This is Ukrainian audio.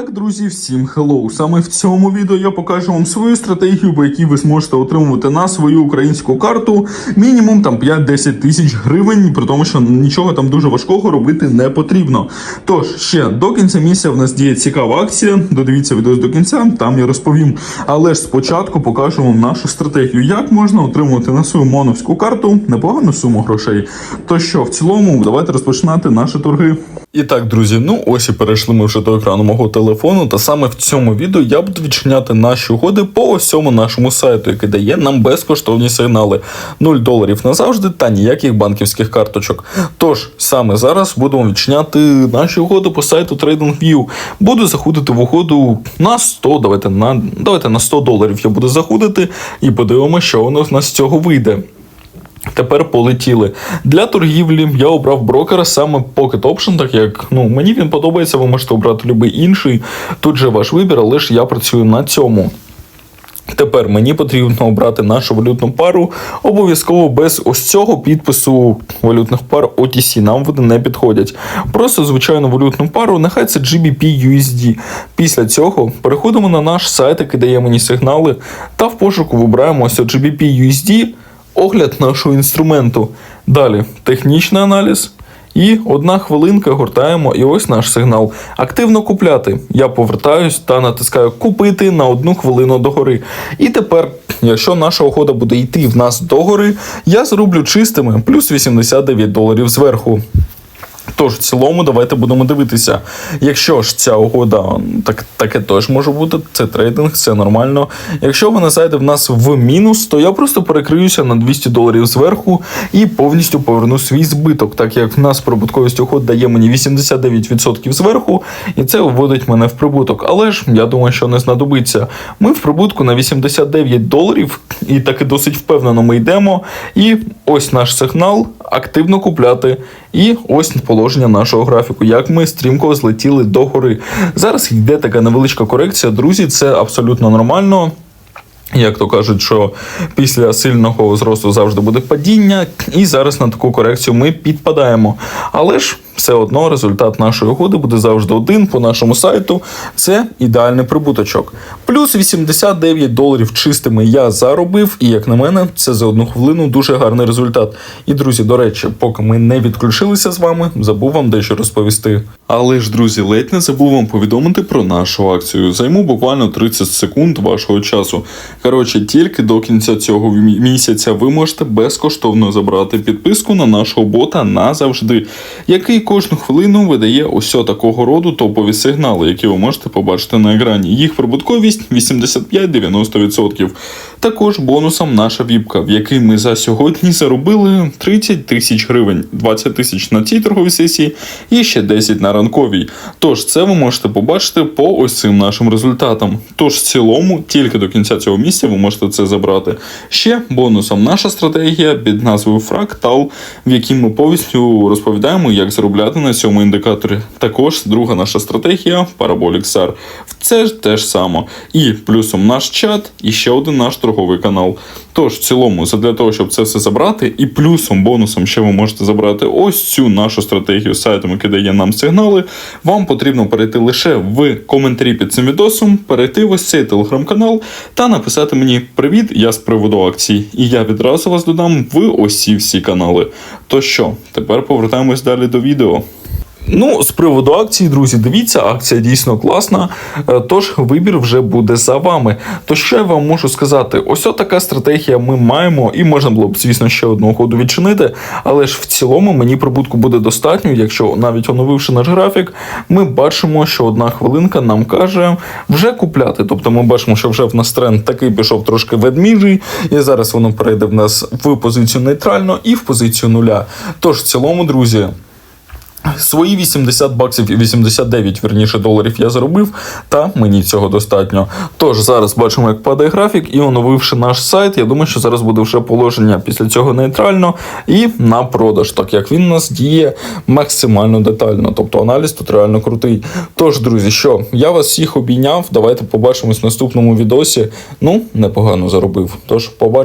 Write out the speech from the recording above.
Так, друзі, всім хеллоу! Саме в цьому відео я покажу вам свою стратегію, по якій ви зможете отримувати на свою українську карту мінімум там 5-10 тисяч гривень, при тому, що нічого там дуже важкого робити не потрібно. Тож ще до кінця місяця в нас діє цікава акція. Додивіться відео до кінця, там я розповім. Але ж спочатку покажу вам нашу стратегію, як можна отримувати на свою моновську карту непогану суму грошей. То що, в цілому, давайте розпочинати наші торги. І так, друзі, ну ось і перейшли ми вже до екрану мого телефону. Та саме в цьому відео я буду відчиняти наші угоди по ось нашому сайту, який дає нам безкоштовні сигнали. 0 доларів назавжди та ніяких банківських карточок. Тож саме зараз будемо відчиняти наші угоди по сайту TradingView. Буду заходити в угоду на 100, давайте на давайте на 100 доларів я буду заходити і подивимося, що у нас з цього вийде. Тепер полетіли. Для торгівлі я обрав брокера саме Pocket Option, так як ну, мені він подобається, ви можете обрати будь-який інший. Тут же ваш вибір, але ж я працюю на цьому. Тепер мені потрібно обрати нашу валютну пару обов'язково без ось цього підпису валютних пар OTC. Нам вони не підходять. Просто звичайну валютну пару, нехай це GBP USD. Після цього переходимо на наш сайт, який дає мені сигнали, та в пошуку вибираємо ось GBP USD, огляд нашого інструменту. Далі технічний аналіз. І одна хвилинка гортаємо, і ось наш сигнал. Активно купляти. Я повертаюсь та натискаю купити на одну хвилину догори. І тепер, якщо наша угода буде йти в нас догори, я зроблю чистими плюс 89 доларів зверху. Тож, в цілому, давайте будемо дивитися. Якщо ж ця угода, так, таке теж може бути, це трейдинг, це нормально. Якщо вона зайде в нас в мінус, то я просто перекриюся на 200 доларів зверху і повністю поверну свій збиток, так як в нас прибутковість угод дає мені 89% зверху, і це вводить мене в прибуток. Але ж я думаю, що не знадобиться. Ми в прибутку на 89 доларів, і таки досить впевнено ми йдемо. І ось наш сигнал активно купляти. І ось положення нашого графіку, як ми стрімко злетіли до гори. Зараз йде така невеличка корекція, друзі, це абсолютно нормально. Як то кажуть, що після сильного зросту завжди буде падіння, і зараз на таку корекцію ми підпадаємо. Але ж все одно результат нашої угоди буде завжди один по нашому сайту. Це ідеальний прибуточок. Плюс 89 доларів чистими я заробив, і як на мене, це за одну хвилину дуже гарний результат. І друзі, до речі, поки ми не відключилися з вами, забув вам дещо розповісти. Але ж, друзі, ледь не забув вам повідомити про нашу акцію. Займу буквально 30 секунд вашого часу. Коротше, тільки до кінця цього місяця ви можете безкоштовно забрати підписку на нашого бота назавжди, який кожну хвилину видає ось такого роду топові сигнали, які ви можете побачити на екрані. Їх прибутковість 85-90%. Також бонусом наша віпка, в якій ми за сьогодні заробили 30 тисяч гривень, 20 тисяч на цій торговій сесії і ще 10 на ранковій. Тож це ви можете побачити по ось цим нашим результатам. Тож в цілому, тільки до кінця цього місяця ви можете це забрати. Ще бонусом наша стратегія під назвою Фрактал, в якій ми повністю розповідаємо, як заробляти на цьому індикаторі. Також друга наша стратегія Parabolic SAR. Це ж те ж саме. І плюсом наш чат, і ще один наш торговий канал. Тож, в цілому, для того, щоб це все забрати, і плюсом, бонусом, ще ви можете забрати ось цю нашу стратегію з сайтом, який дає нам сигнали. Вам потрібно перейти лише в коментарі під цим відосом, перейти в ось цей телеграм-канал та написати мені Привіт, я з приводу акцій. І я відразу вас додам в ці всі канали. То що, тепер повертаємось далі до відео. Ну, з приводу акції, друзі, дивіться, акція дійсно класна. е, Тож вибір вже буде за вами. То що я вам можу сказати? Ось така стратегія ми маємо, і можна було б, звісно, ще одну ходу відчинити. Але ж в цілому мені прибутку буде достатньо, якщо навіть оновивши наш графік, ми бачимо, що одна хвилинка нам каже вже купляти. Тобто ми бачимо, що вже в нас тренд такий пішов трошки ведміжий, і зараз воно перейде в нас в позицію нейтрально і в позицію нуля. Тож в цілому, друзі. Свої 80 баксів і 89, верніше, доларів я заробив, та мені цього достатньо. Тож зараз бачимо, як падає графік, і оновивши наш сайт, я думаю, що зараз буде вже положення після цього нейтрально і на продаж, так як він у нас діє максимально детально. Тобто аналіз тут реально крутий. Тож, друзі, що я вас всіх обійняв. Давайте побачимось в наступному відосі. Ну, непогано заробив. Тож побачимо.